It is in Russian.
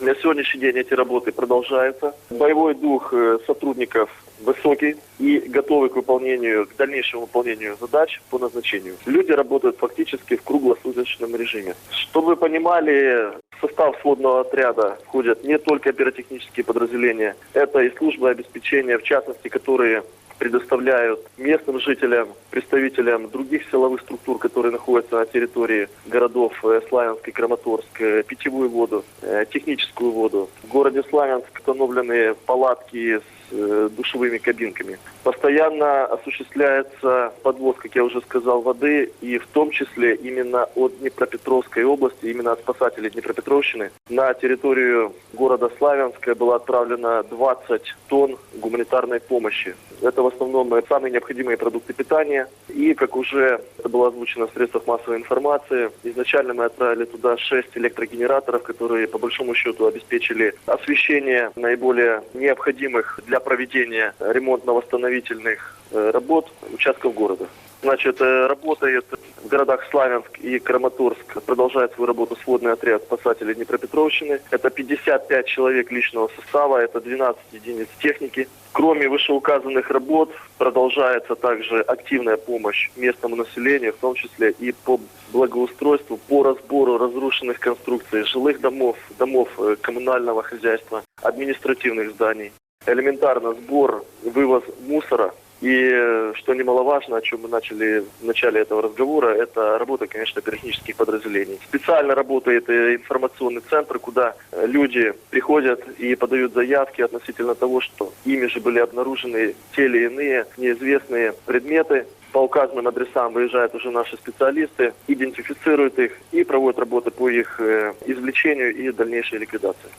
На сегодняшний день эти работы продолжаются. Боевой дух э, сотрудников высокий и готовы к выполнению, к дальнейшему выполнению задач по назначению. Люди работают фактически в круглосуточном режиме. Чтобы вы понимали, в состав сводного отряда входят не только пиротехнические подразделения, это и службы обеспечения, в частности, которые предоставляют местным жителям, представителям других силовых структур, которые находятся на территории городов э, Славянск и Краматорск, э, питьевую воду, э, техническую воду. В городе Славянск установлены палатки с душевыми кабинками. Постоянно осуществляется подвоз, как я уже сказал, воды, и в том числе именно от Днепропетровской области, именно от спасателей Днепропетровщины. На территорию города Славянска было отправлено 20 тонн гуманитарной помощи. Это в основном самые необходимые продукты питания. И, как уже это было озвучено в средствах массовой информации, изначально мы отправили туда 6 электрогенераторов, которые по большому счету обеспечили освещение наиболее необходимых для проведения ремонтно-восстановительных э, работ участков города. Значит, э, работает в городах Славянск и Краматорск. Продолжает свою работу сводный отряд спасателей Днепропетровщины. Это 55 человек личного состава, это 12 единиц техники. Кроме вышеуказанных работ, продолжается также активная помощь местному населению, в том числе и по благоустройству, по разбору разрушенных конструкций жилых домов, домов э, коммунального хозяйства, административных зданий. Элементарно сбор, вывоз мусора. И э, что немаловажно, о чем мы начали в начале этого разговора, это работа, конечно, пиротехнических подразделений. Специально работает э, информационный центр, куда э, люди приходят и подают заявки относительно того, что ими же были обнаружены те или иные неизвестные предметы. По указанным адресам выезжают уже наши специалисты, идентифицируют их и проводят работы по их извлечению и дальнейшей ликвидации.